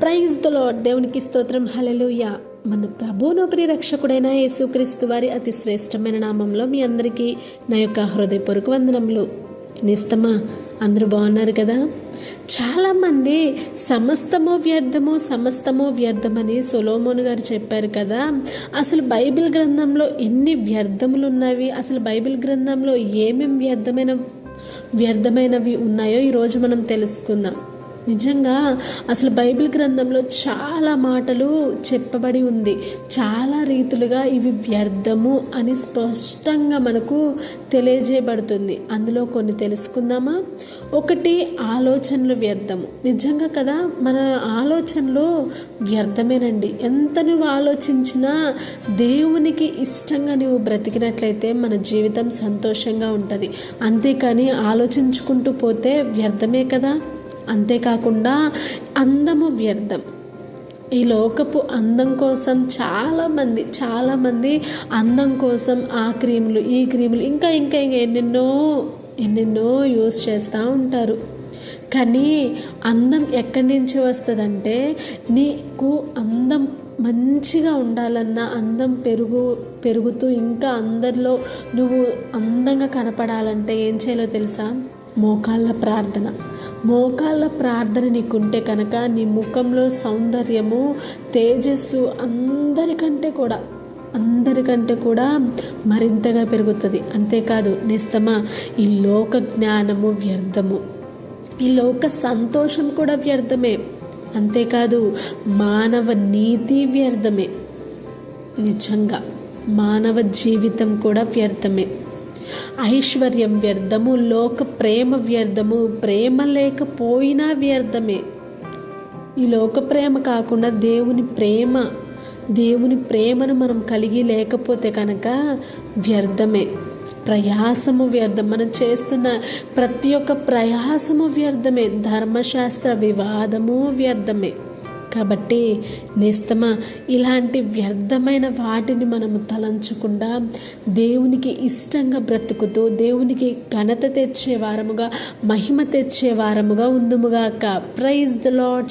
Praise the దేవునికి స్తోత్రం. హలలుయ మన ప్రభువును రక్షకుడైన యేసుక్రీస్తు వారి అతి శ్రేష్టమైన నామంలో మీ అందరికీ నా యొక్క హృదయపూర్వక వందనములు. నిస్తమా అందరూ బాగున్నారు కదా? చాలామంది సమస్తము వ్యర్థము సమస్తము వ్యర్థమని సొలోమోన్ గారు చెప్పారు కదా. అసలు బైబిల్ గ్రంథంలో ఎన్ని వ్యర్థములు ఉన్నవి? అసలు బైబిల్ గ్రంథంలో ఏమేమి వ్యర్థమైన వ్యర్థమైనవి ఉన్నాయో ఈరోజు మనం తెలుసుకుందాం. నిజంగా అసలు బైబిల్ గ్రంథంలో చాలా మాటలు చెప్పబడి ఉంది. చాలా రీతులుగా ఇవి వ్యర్థము అని స్పష్టంగా మనకు తెలియజేయబడుతుంది. అందులో కొన్ని తెలుసుకుందామా? ఒకటి ఆలోచనలు వ్యర్థము. నిజంగా కదా మన ఆలోచనలు వ్యర్థమేనండి. ఎంత నువ్వు ఆలోచించినా దేవునికి ఇష్టంగా నువ్వు బ్రతికినట్లయితే మన జీవితం సంతోషంగా ఉంటుంది. అంతేకాని ఆలోచించుకుంటూ పోతే వ్యర్థమే కదా? అంతేకాకుండా అందము వ్యర్థం. ఈ లోకపు అందం కోసం చాలామంది చాలామంది అందం కోసం ఆ క్రీములు ఈ క్రీములు ఇంకా ఇంకా ఇంకా ఎన్నెన్నో ఎన్నెన్నో యూస్ చేస్తూ ఉంటారు. కానీ అందం ఎక్కడి నుంచి వస్తుందంటే నీకు అందం మంచిగా ఉండాలన్నా అందం పెరుగు పెరుగుతూ ఇంకా అందరిలో నువ్వు అందంగా కనపడాలంటే ఏం చేయాలో తెలుసా? మోకాళ్ళ ప్రార్థన. మోకాళ్ళ ప్రార్థన నీకుంటే కనుక నీ ముఖంలో సౌందర్యము తేజస్సు అందరికంటే కూడా అందరికంటే కూడా మరింతగా పెరుగుతుంది. అంతేకాదు నిస్తమ ఈ లోక జ్ఞానము వ్యర్థము. ఈ లోక సంతోషం కూడా వ్యర్థమే. అంతేకాదు మానవ నీతి వ్యర్థమే. నిజంగా మానవ జీవితం కూడా వ్యర్థమే. ఐశ్వర్యం వ్యర్థము లోక ప్రేమ వ్యర్థము ప్రేమ లేకపోయినా వ్యర్థమే. ఈ లోక ప్రేమ కాకుండా దేవుని ప్రేమ దేవుని ప్రేమను మనం కలిగి లేకపోతే కనుక వ్యర్థమే. ప్రయాసము వ్యర్థం. మనం చేస్తున్న ప్రతి ఒక్క ప్రయాసము వ్యర్థమే. ధర్మశాస్త్ర వివాదము వ్యర్థమే. కాబట్టి నేస్తమా ఇలాంటి వ్యర్థమైన వాటిని మనము తలంచకుండా దేవునికి ఇష్టంగా బ్రతుకుతూ దేవునికి ఘనత తెచ్చే వారముగా మహిమ తెచ్చే వారముగా ఉందముగాక ప్రైజ్ ద లాడ్